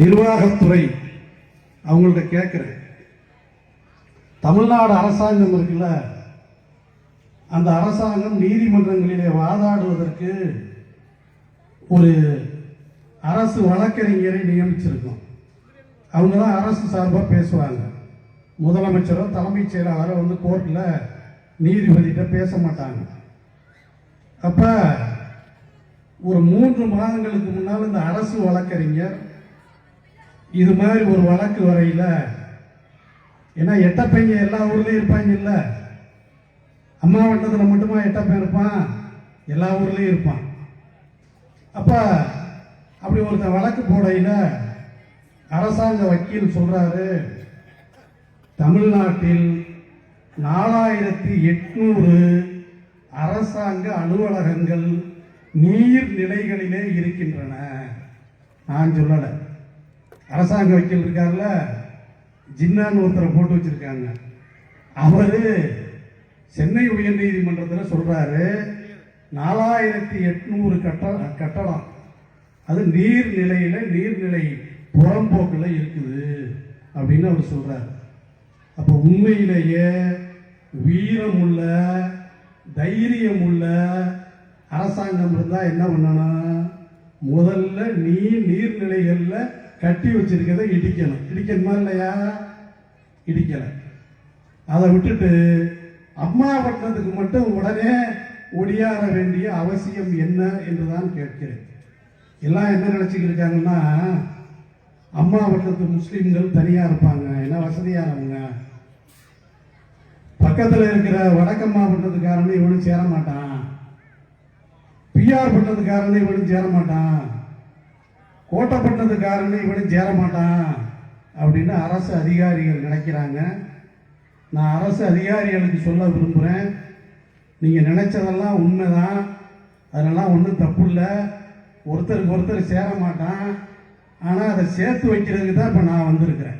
நிர்வாகத்துறை அவங்கள்ட்ட கேட்குறேன். தமிழ்நாடு அரசாங்கம் இருக்குல்ல அந்த அரசாங்கம் நீதிமன்றங்களிலே வாதாடுவதற்கு ஒரு அரசு வழக்கறிஞரை நியமிச்சிருக்கோம். அவங்க தான் அரசு சார்பாக பேசுவாங்க. முதலமைச்சரோ தலைமைச் செயலாளரோ வந்து கோர்ட்டில் நீதிபதிகிட்ட பேச மாட்டாங்க. அப்போ ஒரு மூன்று மாதங்களுக்கு முன்னால் இந்த அரசு வழக்கறிஞர் இது மாதிரி ஒரு வழக்கு வரையில் ஏன்னா எட்டப்பைங்க எல்லா ஊர்லேயும் இருப்பாங்க இல்லை? அம்மா வட்டத்துல மட்டுமா எட்டப்பையன் இருப்பான்? எல்லா ஊர்லேயும் இருப்பான். அப்போ அப்படி ஒருத்தன் வழக்கு போடையில் அரசாங்க வக்கீல் சொல்கிறாரு தமிழ்நாட்டில் நாலாயிரத்தி எட்நூறு அரசாங்க அலுவலகங்கள் நீர்நிலைகளிலே இருக்கின்றன. நான் சொல்லலை. அரசாங்க வக்கீல் இருக்கார்ல ஜின்னான்னு ஒருத்தரை போட்டு வச்சிருக்காங்க. அவர் சென்னை உயர்நீதிமன்றத்தில் சொல்கிறாரு நாலாயிரத்தி எட்நூறு கட்ட கட்டடம் அது நீர்நிலையில் நீர்நிலை புறம்போக்கில் இருக்குது அப்படின்னு அவர் சொல்கிறார் அப்போ உண்மையிலேயே வீரமுள்ள தைரியமுள்ள அரசாங்கம் இருந்தால் என்ன பண்ணணும்? முதல்ல நீ நீர்நிலைகளில் கட்டி வச்சிருக்கிறத இடிக்கணும். இடிக்கணுமா இல்லையா? இடிக்கலை. அதை விட்டுட்டு அம்மா பட்டணத்துக்கு மட்டும் உடனே ஒடியாற வேண்டிய அவசியம் என்ன என்றுதான் கேட்கிறேன். எல்லாம் என்ன நினச்சிக்கிட்டு இருக்காங்கன்னா அம்மா வட்டத்து முஸ்லீம்கள் தனியாக இருப்பாங்க. என்ன வசதியானவங்க பக்கத்தில் இருக்கிற வடக்கம்மா பட்டணத்துக்காரன் இவனும் சேர மாட்டான் பிஆர் பட்டணத்துக்காரன் இவனும் சேர மாட்டான் கோட்டைப்பட்டினத்துக்காரன் இவனும் சேர மாட்டான் அப்படின்னு அரசு அதிகாரிகள் நினைக்கிறாங்க. நான் அரசு அதிகாரிகளுக்கு சொல்ல விரும்புகிறேன் நீங்கள் நினைச்சதெல்லாம் உண்மைதான். அதெல்லாம் ஒன்றும் தப்பு இல்லை ஒருத்தருக்கு ஒருத்தர் சேர மாட்டான் ஆனால் அதை சேர்த்து வைக்கிறதுக்கு தான் இப்போ நான் வந்திருக்கிறேன்.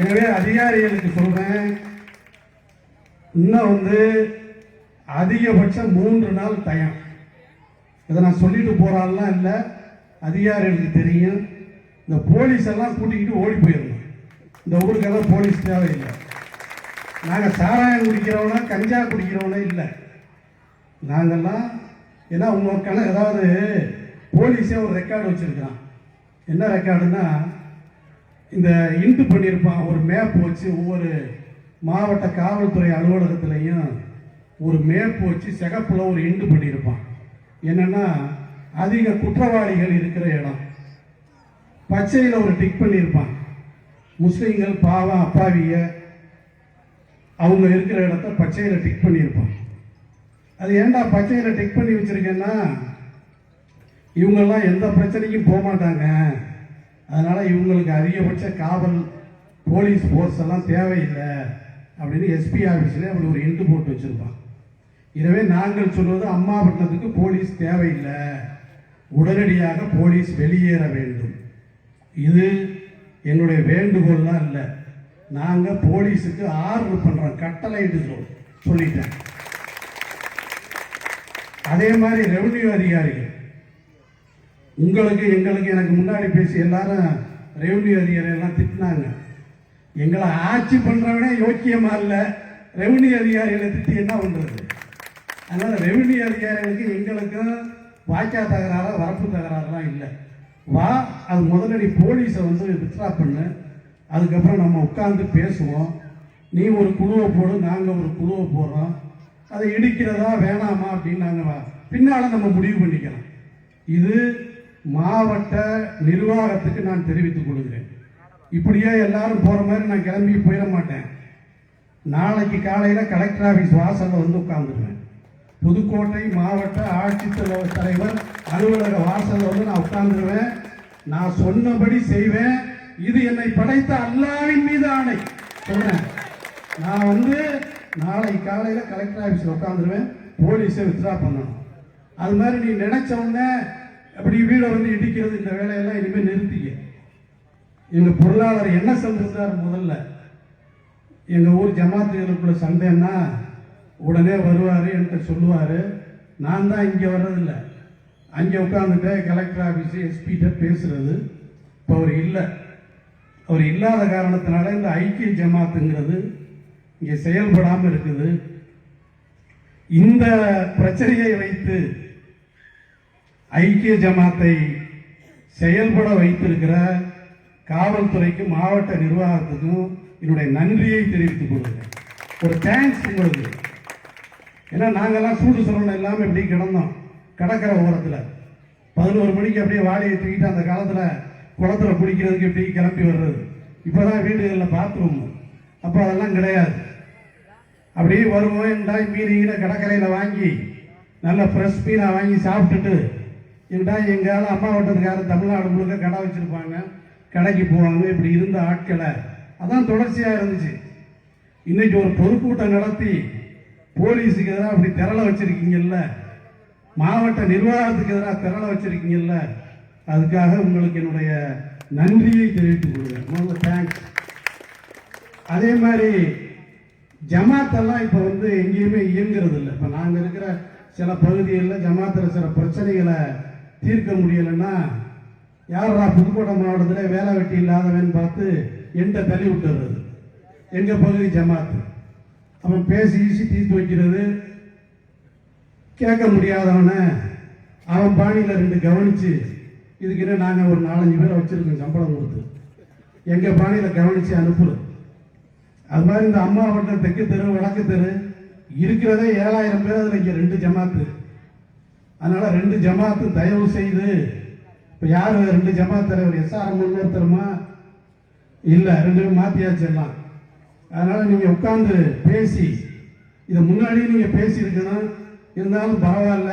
எனவே அதிகாரிகளுக்கு சொல்கிறேன் இன்னும் வந்து அதிகபட்சம் மூன்று நாள் டயம் இதை நான் சொல்லிட்டு போகிறாள்லாம் இல்லை. அதிகாரிகளுக்கு தெரியும்? இந்த போலீஸ் எல்லாம் கூட்டிக்கிட்டு ஓடி போயிடணும். இந்த ஊருக்கெல்லாம் போலீஸ் தேவையில்லை. நாங்கள் சாராயம் குடிக்கிறவனா கஞ்சா குடிக்கிறவனே இல்லை. நாங்கெல்லாம் ஏன்னா உங்கள் கணக்கு ஏதாவது போலீஸே ஒரு ரெக்கார்டு வச்சுருக்கான் என்ன ரெக்கார்டுன்னா இந்த இன்ட்டு பண்ணியிருப்பான். ஒரு மேப் வச்சு ஒவ்வொரு மாவட்ட காவல்துறை அலுவலகத்துலேயும் ஒரு மேப் வச்சு சிகப்பில் ஒரு இன்ட்டு பண்ணியிருப்பான். என்னென்னா அதிக குற்றவாளிகள் இருக்கிற இடம். பச்சையில் ஒரு டிக் பண்ணியிருப்பான் முஸ்லீம்கள் பாவம் அப்பாவிய அவங்க இருக்கிற இடத்த பச்சையில் டிக் பண்ணியிருப்பான் அது ஏன்டா பச்சையில் டிக் பண்ணி வச்சுருக்கேன்னா இவங்கெல்லாம் எந்த பிரச்சனைக்கும் போக மாட்டாங்க. அதனால் இவங்களுக்கு அதிகபட்ச காவல் போலீஸ் ஃபோர்ஸ் எல்லாம் தேவையில்லை அப்படின்னு எஸ்பி ஆஃபீஸில் அப்படி ஒரு இண்டு போட்டு வச்சுருப்பான் எனவே நாங்கள் சொல்வது அம்மாபட்டினத்துக்கு போலீஸ் தேவையில்லை. உடனடியாக போலீஸ் வெளியேற வேண்டும். இது என்னுடைய வேண்டுகோள்லாம் இல்லை. நாங்கள் போலீஸுக்கு ஆர்டர் பண்ணுறோம் கட்டளை சொல்லிட்டேன். அதே மாதிரி ரெவன்யூ அதிகாரிகள். உங்களுக்கு எங்களுக்கு எனக்கு முன்னாடி பேசி எல்லாரும் ரெவன்யூ அதிகாரி எல்லாம் திட்டினாங்க. எங்களை ஆட்சி பண்ணுறவனே யோக்கியமாக இல்லை. ரெவன்யூ அதிகாரிகளை திட்டி என்ன பண்ணுறது அதனால் ரெவன்யூ அதிகாரிகளுக்கு எங்களுக்கும் வாய்க்கா தகராறு வரப்பு தகராறுலாம் இல்லை. வா அது முதலடி போலீஸை வந்து வித்ரா பண்ணு. அதுக்கப்புறம் நம்ம உட்காந்து பேசுவோம். நீ ஒரு குழுவை போடு நாங்கள் ஒரு குழுவை போடுறோம். அதை இடிக்கிறதா வேணாமா அப்படின்னு நாங்கள் பின்னால் நம்ம முடிவு பண்ணிக்கலாம். இது மாவட்ட நிர்வாகத்துக்கு நான் தெரிவித்துக் கொள்கிறேன். இப்படியே எல்லாரும் போகிற மாதிரி நான் கிளம்பி போயிட மாட்டேன். நாளைக்கு காலையில் கலெக்டர் ஆஃபீஸ் வாசலில் வந்து உட்காந்துருவேன் புதுக்கோட்டை மாவட்ட ஆட்சித்தலைவர் தலைவர் அலுவலக வாசல்ல வந்து நான் உட்கார்ந்துருவேன். நான் சொன்னபடி செய்வேன். இது என்னை படைத்த அல்லாவின் மீது ஆணை. சொல்றேன். நான் வந்து நாளை காலையில் கலெக்டர் ஆஃபீஸில் உட்காந்துருவேன் போலீஸை வித்ரா பண்ணணும். அது மாதிரி நீ நினைச்ச உடனே அப்படி வீடை வந்து இடிக்கிறது இந்த வேலையெல்லாம் இனிமேல் நிறுத்திக்க. எங்கள் பொருளாளர் என்ன சொல்றாரு முதல்ல? எங்கள் ஊர் ஜமாத்துகளுக்குள்ள சண்டைன்னா உடனே வருவார் என்கிட்ட சொல்லுவார். நான் தான் இங்கே வர்றதில்ல. அங்கே உட்காந்துட்டு கலெக்டர் ஆஃபீஸு எஸ்பிகிட்ட பேசுகிறது இப்போ அவர் இல்லை. அவர் இல்லாத காரணத்தினால இந்த ஐக்கிய ஜமாத்துங்கிறது இங்கே செயல்படாமல் இருக்குது. இந்த பிரச்சனையை வைத்து ஐக்கிய ஜமாத்தை செயல்பட வைத்திருக்கிற காவல்துறைக்கும் மாவட்ட நிர்வாகத்துக்கும் என்னுடைய நன்றியை தெரிவித்துக் கொள்கிறேன். ஒரு தேங்க்ஸ் உங்களுக்கு. ஏன்னா நாங்கெல்லாம் சூடு சுரணம் இல்லாமல் இப்படி கிடந்தோம். கடற்கரை ஓரத்தில். பதினோரு மணிக்கு அப்படியே வாடகையை தூக்கிட்டு அந்த காலத்தில் குளத்துல குளிக்கிறதுக்கு இப்படி கிளம்பி வர்றது. இப்போதான் வீடுகளில் பாத்ரூம் அப்போ அதெல்லாம் கிடையாது. அப்படியே வருவோம் என்டாய் மீன் கடற்கரையில் வாங்கி நல்ல ஃப்ரெஷ் மீனாக வாங்கி சாப்பிட்டுட்டு என்டாய் எங்கால அம்மா வட்டத்துக்காரர் தமிழ்நாடு முழுக்க கடை வச்சுருப்பாங்க. கடைக்கு போவாங்க. இப்படி இருந்த ஆட்களை. அதான் தொடர்ச்சியாக இருந்துச்சு. இன்னைக்கு ஒரு பொதுக்கூட்டம் நடத்தி போலீஸுக்கு எதிராக அப்படி திரள வச்சிருக்கீங்கல்ல? மாவட்ட நிர்வாகத்துக்கு எதிராக திரள வச்சிருக்கீங்கல்ல? அதுக்காக உங்களுக்கு என்னுடைய நன்றியை தெரிவித்துக் கொள்கிறேன். முதல்ல தேங்க்ஸ் அதே மாதிரி ஜமாத்தெல்லாம் இப்போ வந்து எங்கேயுமே இயங்குறது இல்லை இப்போ நாங்கள் இருக்கிற சில பகுதிகளில் ஜமாத்தில் சில பிரச்சனைகளை தீர்க்க முடியலைன்னா யாரா புதுக்கோட்டை மாவட்டத்தில் வேலை வெட்டி இல்லாதவன் பார்த்து எண்டை தள்ளி விட்டுறது. எங்கள் பகுதி ஜமாத்து? அவன் பேசி ஈசி தீர்த்து வைக்கிறது. கேட்க முடியாதவனை அவன் பாணியில் ரெண்டு கவனிச்சு இதுக்கிட்ட நாங்கள் ஒரு நாலஞ்சு பேரை வச்சிருக்கோம் சம்பளம் கொடுத்து. எங்கள் பாணியில் கவனிச்சு அனுப்புறது அது மாதிரி இந்த அம்மா வட்டம் தெற்கு தெரு வடக்கு தெரு இருக்கிறதே ஏழாயிரம் பேர் அதில் இங்கே ரெண்டு ஜமாத்து. அதனால் ரெண்டு ஜமாத்து தயவு செய்து இப்போ யார் ரெண்டு ஜமாத் தலைவர்? எஸ்ஆர்எம் ஒருத்தருமா? இல்லை ரெண்டு பேரும் மாத்தியாச்சு எல்லாம். அதனால நீங்க உட்கார்ந்து பேசி இதை முன்னாடி நீங்க பேசியிருக்கணும். இருந்தாலும் பரவாயில்ல.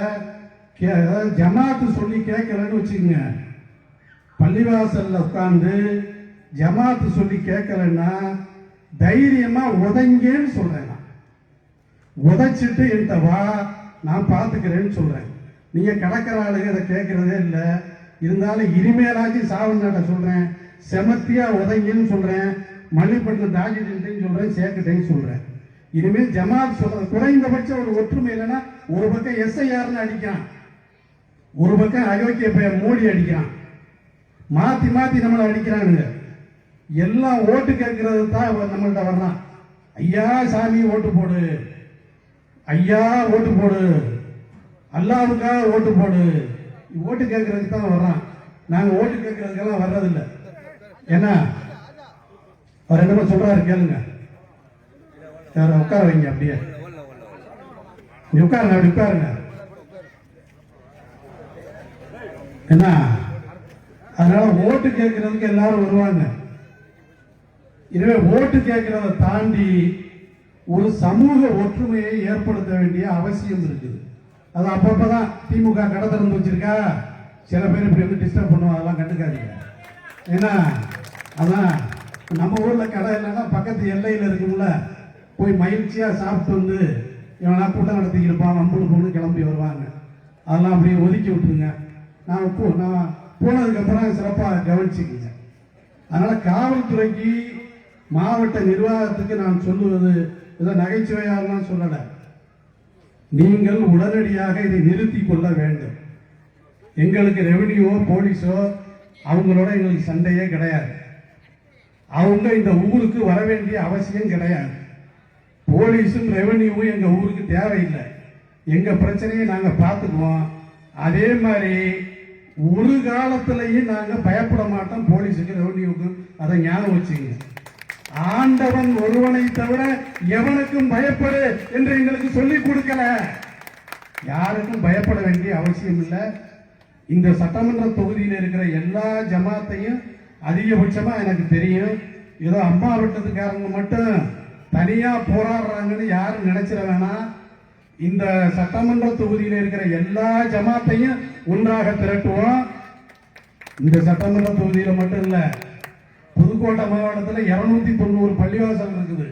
கே அதாவது ஜமாத்து சொல்லி கேட்கலன்னு வச்சுக்கோங்க. பள்ளிவாசல்ல உட்காந்து ஜமாத்து சொல்லி கேட்கலன்னா தைரியமா உதங்கேன்னு சொல்றேன் நான். உதைச்சிட்டு என்கிட்ட வா நான் பார்த்துக்கிறேன்னு சொல்றேன். நீங்க கிடக்கிற ஆளுங்க இதை கேட்கறதே இல்லை. இருந்தாலும் இனிமேலாச்சும் சாவநாட்ட சொல்றேன். செமத்தியா உதங்கின்னு சொல்றேன் மல்லிப்பட்டினம் தாஜிட்டு சொல்றேன் சேர்க்கட்டேன்னு சொல்றேன். இனிமேல் ஜமாத் சொல்றது குறைந்தபட்சம் ஒரு ஒற்றுமை இல்லைன்னா ஒரு பக்கம் எஸ்ஐஆர்னு அடிக்கிறான். ஒரு பக்கம் அயோக்கிய பெயர் மோடி அடிக்கிறான். மாத்தி மாத்தி நம்மளை அடிக்கிறானுங்க. எல்லாம் ஓட்டு கேட்கறது தான் நம்மள்கிட்ட வரலாம் வர்றான். ஐயா சாமி ஓட்டு போடு. ஐயா ஓட்டு போடு. அல்லாவுக்காக ஓட்டு போடு. ஓட்டு கேட்கறதுக்கு தான் வர்றான். நாங்கள் ஓட்டு கேட்கறதுக்கெல்லாம் வர்றதில்லை. ஏன்னா அவர் என்னமோ சொல்றாரு கேளுங்க. யார உட்கார வைங்க அப்படியே. நீ உட்காருங்க அப்படி உட்காருங்க. என்ன அதனால ஓட்டு கேட்கறதுக்கு எல்லாரும் வருவாங்க. எனவே ஓட்டு கேட்கறத தாண்டி ஒரு சமூக ஒற்றுமையை ஏற்படுத்த வேண்டிய அவசியம் இருக்குது. அது அப்பப்பதான் திமுக கடை திறந்து வச்சிருக்கா? சில பேர் இப்படி வந்து டிஸ்டர்ப் பண்ணுவோம் அதெல்லாம் கண்டுக்காதீங்க. ஏன்னா அதான் நம்ம ஊர்ல கடை இல்லைன்னா பக்கத்து எல்லையில் இருக்கும்ல. போய் மகிழ்ச்சியா சாப்பிட்டு வந்து இவனா கூட்டம் நடத்திக்கிட்டு இருப்பான் நம்பளுக்கு பொண்ணு கிளம்பி வருவாங்க. அதெல்லாம் அப்படியே ஒதுக்கி விட்டுருங்க. நான் போ நான் போனதுக்கப்புறம் சிறப்பாக கவனிச்சுக்கிங்க. அதனால காவல்துறைக்கு மாவட்ட நிர்வாகத்துக்கு நான் சொல்லுவது ஏதோ நகைச்சுவையாகலாம் சொல்லலை. நீங்கள் உடனடியாக இதை நிறுத்தி கொள்ள வேண்டும். எங்களுக்கு ரெவன்யூவோ போலீஸோ அவங்களோட எங்களுக்கு சண்டையே கிடையாது. அவங்க இந்த ஊருக்கு வர வேண்டிய அவசியம் கிடையாது. போலீஸும் ரெவன்யூவும் எங்கள் ஊருக்கு தேவையில்லை. எங்கள் பிரச்சனையை நாங்கள் பார்த்துக்குவோம். அதே மாதிரி ஒரு காலத்திலையும் நாங்கள் பயப்பட மாட்டோம். போலீஸுக்கு ரெவென்யூவுக்கும் அதை ஞாபகம் வச்சுங்க. ஆண்டவன் ஒருவனை தவிர எவனுக்கும் பயப்படு என்று எங்களுக்கு சொல்லிக் கொடுக்கல. யாருக்கும் பயப்பட வேண்டிய அவசியம் இல்லை. இந்த சட்டமன்ற தொகுதியில் இருக்கிற எல்லா ஜமாத்தையும் அதிகபட்சமாக எனக்கு தெரியும். ஏதோ அம்மா விட்டதுக்காரங்க மட்டும் தனியாக போராடுறாங்கன்னு யாரும் நினைச்சிட வேணாம். இந்த சட்டமன்ற தொகுதியில் இருக்கிற எல்லா ஜமாத்தையும் ஒன்றாக திரட்டுவோம். இந்த சட்டமன்ற தொகுதியில் மட்டும் இல்லை புதுக்கோட்டை மாவட்டத்தில் இரநூத்தி தொண்ணூறு பள்ளிவாசல் இருக்குது.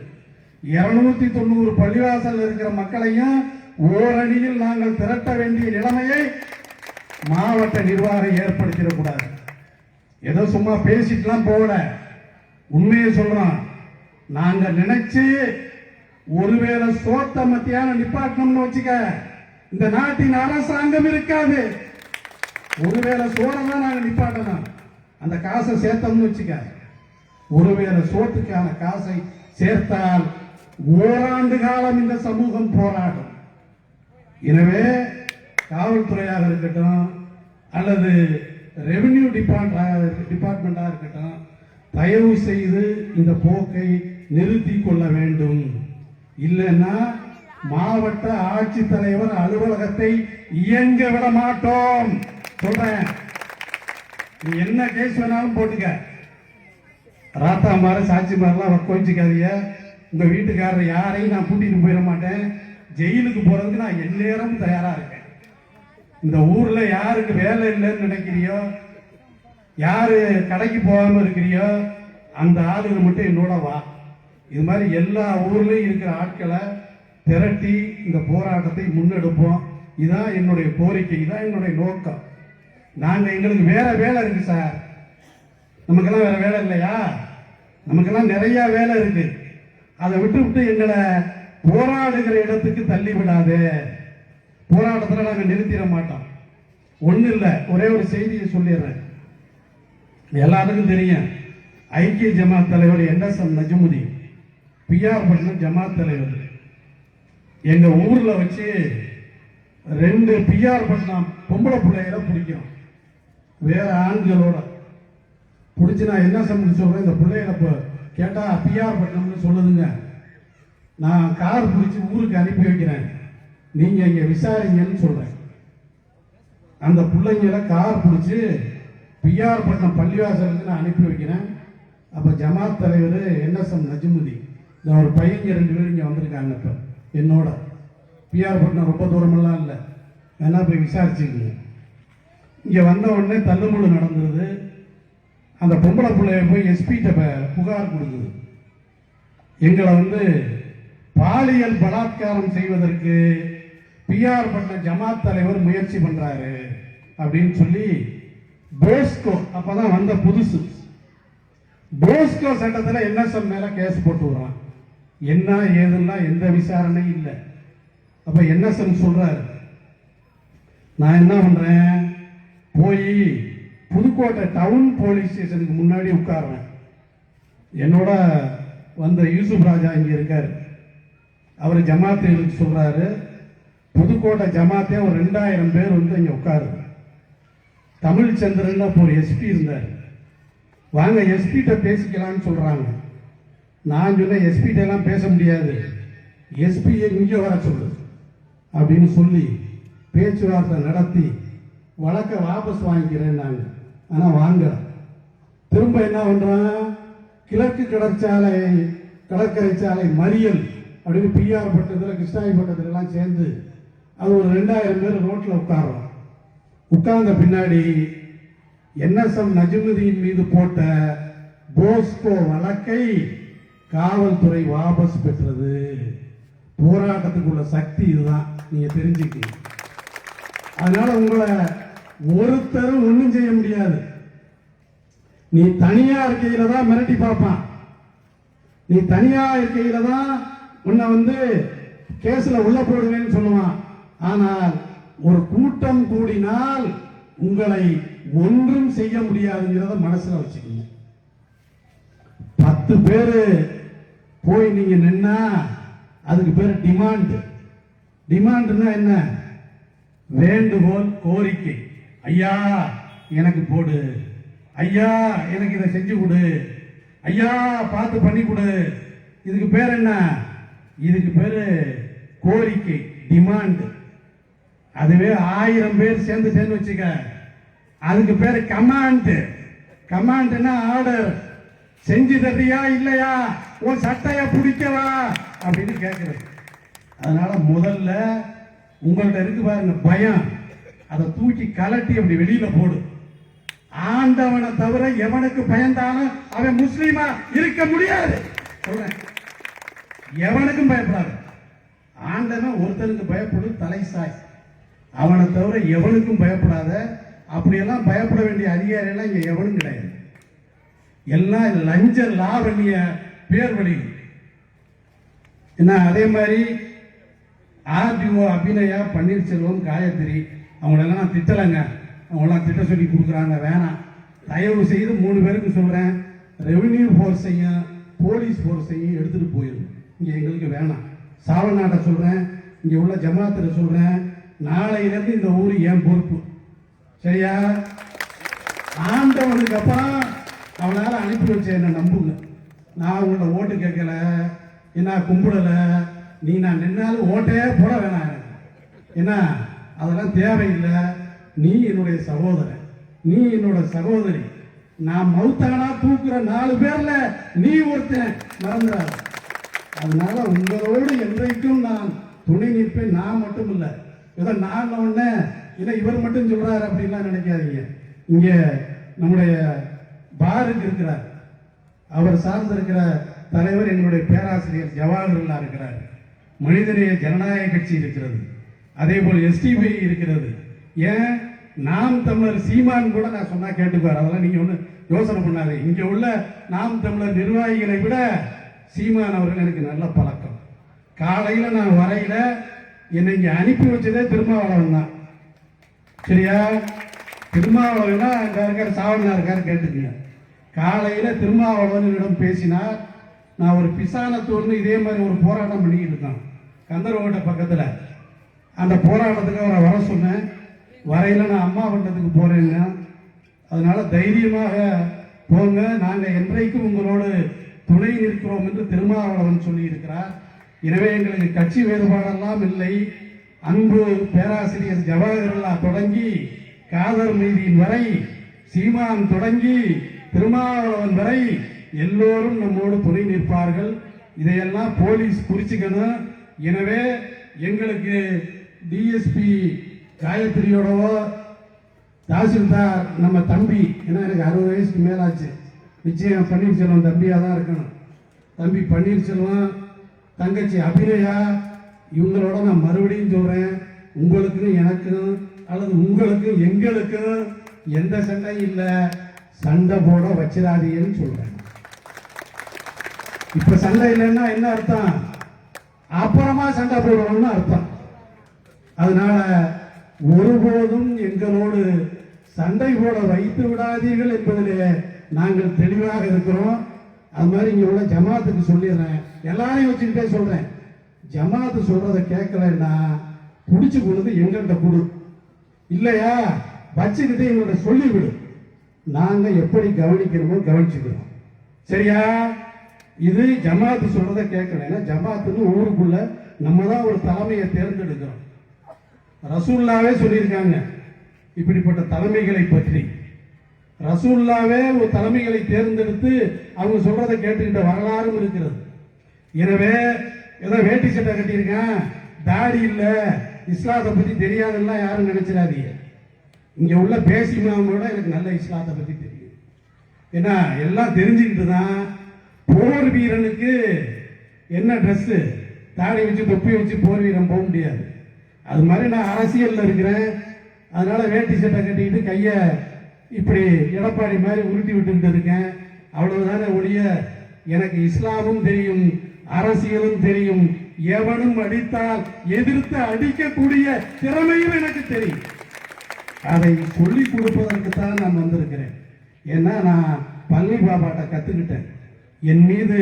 இருநூத்தி தொண்ணூறு பள்ளிவாசல் இருக்கிற மக்களையும் ஓரணியில் நாங்கள் திரட்ட வேண்டிய நிலைமையை மாவட்ட நிர்வாகம் ஏற்படுத்திடக்கூடாது. ஏதோ சும்மா பேசிட்டுலாம் போகல. உண்மையை சொல்றோம் நாங்க நினைச்சு ஒருவேளை சோத்த மத்தியான நிப்பாட்டணும்னு வச்சுக்க இந்த நாட்டின் அரசாங்கம் இருக்காது. ஒருவேளை சோறை தான் நாங்க நிப்பாட்டணும். அந்த காசை சேர்த்தோம்னு வச்சுக்க. ஒருவேளை சோத்துக்கான காசை சேர்த்தால் ஓராண்டு காலம் இந்த சமூகம் போராடும். எனவே காவல்துறையாக இருக்கட்டும் அல்லது ரெவென்யூ டிபார்ட் டிபார்ட்மெண்ட்டாக இருக்கட்டும் தயவு செய்து இந்த போக்கை நிறுத்தி கொள்ள வேண்டும். இல்லைன்னா மாவட்ட ஆட்சித்தலைவர் அலுவலகத்தை இயங்க விட மாட்டோம். சொல்றேன். நீ என்ன கேஸ் வேணாலும் போட்டுக்க. ராத்தா மாற சாட்சி மாரெல்லாம் கோச்சிக்காதீங்க உங்க வீட்டுக்காரர் யாரையும் நான் கூட்டிட்டு போயிட மாட்டேன். ஜெயிலுக்கு போறதுக்கு நான் எந்நேரமும் தயாரா இருக்கேன். இந்த ஊர்ல யாருக்கு வேலை இல்லைன்னு நினைக்கிறியோ? யாரு கடைக்கு போகாம இருக்கிறியோ? அந்த ஆளுங்க மட்டும் என்னோட வா. இது மாதிரி எல்லா ஊர்லயும் இருக்கிற ஆட்களை திரட்டி இந்த போராட்டத்தை முன்னெடுப்போம். இதான் என்னுடைய கோரிக்கை இதான் என்னுடைய நோக்கம். நாங்க எங்களுக்கு வேற வேலை இருக்கு சார். நமக்கெல்லாம் வேற வேலை இல்லையா? நமக்கெல்லாம் நிறைய வேலை இருக்கு. அதை விட்டு விட்டு எங்களை போராடுகிற இடத்துக்கு தள்ளி விடாது. போராட்டத்தில் நாங்கள் நிறுத்திட மாட்டோம் ஒன்றும் இல்லை ஒரே ஒரு செய்தியை சொல்லிடுறேன். எல்லாருக்கும் தெரியும் ஐக்கிய ஜமாத் தலைவர் என்எஸ்எம் நஜமுதி பிஆர் பட்டினம் ஜமாத் தலைவர். எங்கள் ஊரில் வச்சு ரெண்டு பிஆர் பட்டினம் பொம்பளை பிள்ளைகளை பிடிக்கும். வேற ஆண்களோட. பிடிச்சி நான் என்ன சம்பந்தம் சொல்கிறேன் இந்த பிள்ளைகளை இப்போ பிஆர் பட்டினம்னு சொல்லுதுங்க. நான் கார் பிடிச்சி ஊருக்கு அனுப்பி வைக்கிறேன். நீங்க இங்க விசாரிங்கன்னு சொல்றேன். அந்த பிள்ளைங்கள கார் பிடிச்சி பிஆர் பட்டினம் பள்ளிவாசலுக்கு நான் அனுப்பி வைக்கிறேன். அப்போ ஜமாத் தலைவர் என்எஸ்எம் நஜ்முதி இந்த ஒரு பையங்க ரெண்டு பேரும் இங்கே வந்திருக்காங்க இப்போ. என்னோட பிஆர் பட்டினம் ரொம்ப தூரமெல்லாம் இல்லை. வேணா போய் விசாரிச்சுக்கோங்க. இங்கே வந்த உடனே தள்ளுமுள்ளு நடந்தது. அந்த பொம்பளை பிள்ளைய போய் எஸ்பிகிட்ட புகார் கொடுக்குது. எங்களை வந்து பாலியல் பலாத்காரம் செய்வதற்கு பிஆர் பண்ண ஜமாத் தலைவர் முயற்சி பண்றாரு அப்படின்னு சொல்லி போஸ்கோ அப்பதான் வந்த புதுசு. போஸ்கோ சட்டத்துல என்எஸ்எம் மேல கேஸ் போட்டு விடுறான் என்ன ஏதுன்னா எந்த விசாரணையும் இல்லை. அப்ப என்எஸ்எம் சொல்றாரு. நான் என்ன பண்றேன்? போய் புதுக்கோட்டை டவுன் போலீஸ் ஸ்டேஷனுக்கு முன்னாடி உட்காருவேன். என்னோட வந்த யூசுப் ராஜா இங்க இருக்காரு. அவர் ஜமாத்துகளுக்கு சொல்றாரு. புதுக்கோட்டை ஜமாத்தே ஒரு ரெண்டாயிரம் பேர் வந்து இங்கே உட்காரு. தமிழ் சந்திரன் அப்போ ஒரு எஸ்பி இருந்தார். வாங்க எஸ்பிகிட்ட பேசிக்கலாம்னு சொல்கிறாங்க நான் சொன்னேன் எஸ்பிகிட்டலாம் பேச முடியாது. எஸ்பியை இங்கே வர சொல்லு அப்படின்னு சொல்லி பேச்சுவார்த்தை நடத்தி வழக்கை வாபஸ் வாங்கிக்கிறேன் நாங்கள் ஆனால் வாங்க. திரும்ப என்ன பண்ணுறான் கிழக்கு கடற்சாலை கடற்கரை சாலை மறியல் அப்படின்னு பிஆர் பட்டத்தில் கிருஷ்ணாயி பட்டத்துலலாம் சேர்ந்து அது ஒரு ரெண்டாயிரம் பேர் ரோட்டில் உட்காருவோம் உட்கார்ந்த பின்னாடி என்எஸ்எம் நஜிமுதீன் மீது போட்ட போஸ்கோ வழக்கை காவல்துறை வாபஸ் பெற்றது. போராட்டத்துக்குள்ள சக்தி இதுதான். நீங்க தெரிஞ்சுக்கணும். அதனால உங்களை ஒருத்தரும் ஒன்றும் செய்ய முடியாது. நீ தனியா இருக்கையில தான் மிரட்டி பார்ப்பான். நீ தனியா இருக்கையில தான் உன்னை வந்து கேஸ்ல உள்ள போடுவேன்னு சொல்லுவான். ஆனால் ஒரு கூட்டம் கூடினால் உங்களை ஒன்றும் செய்ய முடியாதுங்கிறத மனசுல வச்சுக்கோங்க. பத்து பேரு போய் நீங்க நின்னா அதுக்கு பேர் டிமாண்ட் டிமாண்ட்னா என்ன? வேண்டுகோள் கோரிக்கை. ஐயா எனக்கு போடு. ஐயா எனக்கு இதை செஞ்சு கொடு. ஐயா பார்த்து பண்ணி கொடு. இதுக்கு பேர் என்ன? இதுக்கு பேரு கோரிக்கை டிமாண்ட் அதுவே ஆயிரம் பேர் சேர்ந்துட்டேன்னு வச்சுக்க. அதுக்கு பேர் கமாண்ட். கமாண்ட்னா ஆர்டர். செஞ்சு தர்றியா இல்லையா? உன் சட்டைய பிடிக்கவா? அப்படின்னு கேட்குறது அதனால முதல்ல உங்கள்ட்ட இருக்கு பாருங்க பயம். அதை தூக்கி கலட்டி அப்படி வெளியில போடு. ஆண்டவனை தவிர எவனுக்கு பயந்தாலும் அவன் முஸ்லீமா இருக்க முடியாது. சொல்றேன். எவனுக்கும் பயப்படாது. ஆண்டவன் ஒருத்தருக்கு பயப்படு தலை சாய். அவனை தவிர எவனுக்கும் பயப்படாத அப்படியெல்லாம் பயப்பட வேண்டிய அதிகாரியெல்லாம் இங்கே எவனும் கிடையாது. எல்லாம் லஞ்ச லாவண்ய பேர் வழி ஏன்னா அதே மாதிரி ஆர்டிஓ அபிநயா பன்னீர்செல்வம் காயத்ரி அவங்களெல்லாம் நான் திட்டலைங்க. அவங்களாம் திட்ட சொல்லி கொடுக்குறாங்க வேணாம். தயவு செய்து மூணு பேருக்கு சொல்கிறேன் ரெவென்யூ ஃபோர்ஸையும் போலீஸ் ஃபோர்ஸையும் எடுத்துகிட்டு போயிடும் இங்கே எங்களுக்கு வேணாம். சாவநாட்டை சொல்கிறேன் இங்கே உள்ள ஜமாத்தரை சொல்கிறேன் நாளையிலேருந்து இந்த ஊர் என் பொறுப்பு? சரியா? ஆண்டவனுக்கு அப்புறம் அவனால் அனுப்பி வச்ச என்ன நம்புங்க. நான் உங்களை ஓட்டு கேட்கல என்ன கும்பிடல நீ நான் நின்னாலும் ஓட்டே போட வேணாம். என்ன? அதெல்லாம் தேவையில்லை. நீ என்னுடைய சகோதரன். நீ என்னோட சகோதரி. நான் மௌத்தானா தூக்குற நாலு பேர்ல நீ ஒருத்தன். மறந்துடாது. அதனால உங்களோடு என்றைக்கும் நான் துணை நிற்பேன். நான் மட்டும் இல்லை ஏதோ நான் உடனே இல்லை இவர் மட்டும் சொல்றாரு அப்படின்லாம் நினைக்காதீங்க. இங்கே நம்முடைய பாருக்கு இருக்கிறார். அவர் சார்ந்திருக்கிற தலைவர் எங்களுடைய பேராசிரியர் ஜவஹர்லா இருக்கிறார். மனிதநேய ஜனநாயக கட்சி இருக்கிறது. அதே போல் எஸ்டிபி இருக்கிறது. ஏன்? நாம் தமிழர் சீமான் கூட நான் சொன்னா கேட்டுக்குவார். அதெல்லாம் நீங்க ஒன்று யோசனை பண்ணாதே இங்க உள்ள நாம் தமிழர் நிர்வாகிகளை விட சீமான் அவர்கள் எனக்கு நல்ல பழக்கம். காலையில் நான் வரையில என்னை இங்கே அனுப்பி வச்சதே திருமாவளவன் தான். சரியா? திருமாவளவனா அங்கே இருக்கார் சாவணா இருக்கார் கேட்டுக்கங்க. காலையில் திருமாவளவனிடம் பேசினார். நான் ஒரு பிசானத்தூர்னு இதே மாதிரி ஒரு போராட்டம் பண்ணிக்கிட்டு இருக்கோம் கந்தரவோட்ட பக்கத்தில். அந்த போராட்டத்துக்கு அவரை வர சொன்னேன். வரையில நான் அம்மா வட்டத்துக்கு போகிறேங்க அதனால் தைரியமாக போங்க. நாங்கள் என்றைக்கும் உங்களோடு துணை நிற்கிறோம் என்று திருமாவளவன் சொல்லியிருக்கிறார். எனவே எங்களுக்கு கட்சி வேறுபாடெல்லாம் இல்லை. அன்பு பேராசிரியர் ஜவஹர்லா தொடங்கி காதர் மீதியின் வரை சீமான் தொடங்கி திருமாவளவன் வரை எல்லோரும் நம்மோடு துணை நிற்பார்கள். இதையெல்லாம் போலீஸ் குறிச்சுக்கணும் எனவே எங்களுக்கு டிஎஸ்பி காயத்ரியோடவோ தாசில்தார் நம்ம தம்பி ஏன்னா எனக்கு அறுபது வயசுக்கு மேலாச்சு. நிச்சயம் பன்னீர்செல்வம் தம்பியாக தான் இருக்கணும். தம்பி பன்னீர்செல்வம் தங்கச்சி அபிநயா இவங்களோட நான் மறுபடியும் சொல்கிறேன் உங்களுக்கும் எனக்கும் அல்லது உங்களுக்கும் எங்களுக்கும் எந்த சண்டையும் இல்லை. சண்டை போட வச்சிடாதீங்கன்னு சொல்றேன். இப்போ சண்டை இல்லைன்னா என்ன அர்த்தம்? அப்புறமா சண்டை போடணும்னு அர்த்தம். அதனால ஒருபோதும் எங்களோடு சண்டை போட வைத்து விடாதீர்கள் என்பதிலே நாங்கள் தெளிவாக இருக்கிறோம். அது மாதிரி இங்க உள்ள ஜமாத்துக்கு சொல்லிடுறேன். எல்லாரையும் வச்சுக்கிட்டே சொல்றேன். ஜமாத்து சொல்றத கேட்கலன்னா புடிச்சு கொண்டு எங்கள்கிட்ட கொடு. இல்லையா? வச்சுக்கிட்டு எங்கள்கிட்ட சொல்லிவிடு. நாங்க எப்படி கவனிக்கிறோமோ கவனிச்சுக்கிறோம். சரியா? இது ஜமாத்து சொல்றத கேட்கல. ஏன்னா ஜமாத்துன்னு ஊருக்குள்ள நம்ம தான் ஒரு தலைமையை தேர்ந்தெடுக்கிறோம். ரசூல்லாவே சொல்லியிருக்காங்க. இப்படிப்பட்ட தலைமைகளை பற்றி. ரசூல்லாவே ஒரு தலைமைகளை தேர்ந்தெடுத்து அவங்க சொல்றதை கேட்டுக்கிட்ட வரலாறும் இருக்கிறது. எனவே ஏதோ வேட்டி சட்டை கட்டியிருக்கேன். தாடி இல்லை. இஸ்லாத்தை பற்றி தெரியாதுன்னா யாரும் நினைச்சிடாதீங்க. இங்கே உள்ள பேசி மாமோட எனக்கு நல்ல இஸ்லாத்தை பற்றி தெரியும். ஏன்னா எல்லாம் தெரிஞ்சுக்கிட்டு தான் போர் வீரனுக்கு என்ன ட்ரெஸ்ஸு தாடி வச்சு தொப்பி வச்சு போர் வீரன் போக முடியாது. அது மாதிரி நான் அரசியலில் இருக்கிறேன். அதனால வேட்டி சட்டை கட்டிக்கிட்டு கையை இப்படி எடப்பாடி மாதிரி உறுதி விட்டு இருக்கேன் அவ்வளவுதானே ஒழிய எனக்கு இஸ்லாமும் தெரியும் அரசியலும் தெரியும். எவனும் அடித்தால் எதிர்த்து அடிக்கக்கூடிய திறமையும் எனக்கு தெரியும். அதை சொல்லி கொடுப்பதற்கு தான் நான் வந்திருக்கிறேன். ஏன்னா நான் பழனி பாபாட்ட கத்துக்கிட்டேன். என் மீது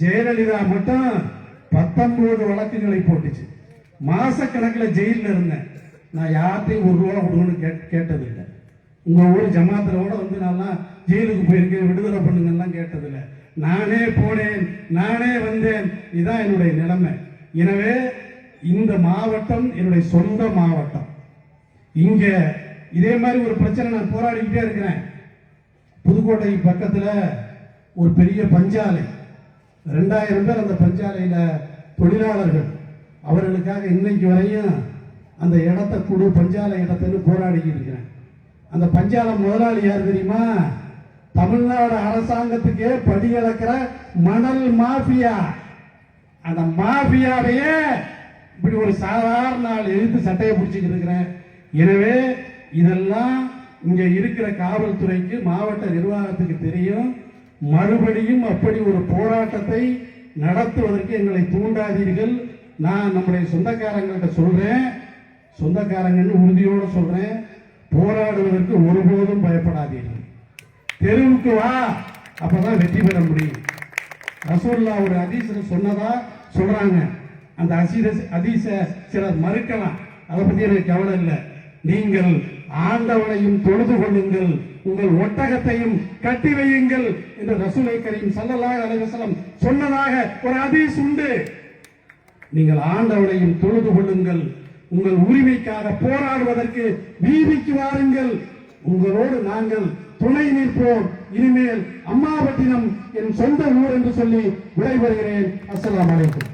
ஜெயலலிதா மட்டும் பத்தொன்பது வழக்குகளை போட்டுச்சு. மாசக்கணக்கில் ஜெயிலில் இருந்தேன். நான் யார்கிட்டையும் ஒரு ரூபா கொடுக்கணும்னு கேட் கேட்டதில்லை. உங்கள் ஊர் ஜமாத்திரோட வந்து நான்லாம் ஜெயிலுக்கு போயிருக்கேன் விடுதலை பண்ணுங்கலாம் கேட்டதில்லை. நானே போனேன் நானே வந்தேன். இதுதான் என்னுடைய நிலைமை. எனவே இந்த மாவட்டம் என்னுடைய சொந்த மாவட்டம். இங்க இதே மாதிரி ஒரு பிரச்சனை நான் போராடிக்கிட்டே இருக்கிறேன். புதுக்கோட்டை பக்கத்தில் ஒரு பெரிய பஞ்சாலை. ரெண்டாயிரம் பேர் அந்த பஞ்சாலையில் தொழிலாளர்கள். அவர்களுக்காக இன்னைக்கு வரையும் அந்த இடத்த குழு பஞ்சாலை இடத்துன்னு போராடிக்கிட்டு இருக்கிறேன். அந்த பஞ்சால முதலாளி யார் தெரியுமா? தமிழ்நாடு அரசாங்கத்துக்கே படி அளக்கிற மணல் மாஃபியா. அந்த மாஃபியாவையே இப்படி ஒரு சாதாரண ஆள் எழுத்து சட்டையை பிடிச்சிக்கிட்டு இருக்கிறேன். எனவே இதெல்லாம் இங்கே இருக்கிற காவல்துறைக்கு மாவட்ட நிர்வாகத்துக்கு தெரியும். மறுபடியும் அப்படி ஒரு போராட்டத்தை நடத்துவதற்கு எங்களை தூண்டாதீர்கள். நான் நம்முடைய சொந்தக்காரங்கள்ட்ட சொல்கிறேன் சொந்தக்காரங்கன்னு உறுதியோடு சொல்கிறேன் போராடுவதற்கு ஒருபோதும் பயப்படாதீர்கள். தெருவுக்கு வா அப்பதான் வெற்றி பெற முடியும். ரசூல்லா ஒரு அதிசயம் சொன்னதா சொல்றாங்க. அந்த அசீத அதிச சிலர் மறுக்கலாம். அதை பத்தி எனக்கு கவலை இல்லை. நீங்கள் ஆண்டவனையும் தொழுது கொள்ளுங்கள். உங்கள் ஒட்டகத்தையும் கட்டி வையுங்கள் என்று ரசூலை கரீம் ஸல்லல்லாஹு அலைவசலம் சொன்னதாக ஒரு ஹதீஸ் உண்டு. நீங்கள் ஆண்டவனையும் தொழுது கொள்ளுங்கள். உங்கள் உரிமைக்காக போராடுவதற்கு வீதிக்கு வாருங்கள். உங்களோடு நாங்கள் துணை நிற்போம். இனிமேல் அம்மாவட்டினம் என் சொந்த ஊர் என்று சொல்லி விடைபெறுகிறேன். அஸ்லாம் வலைக்கம்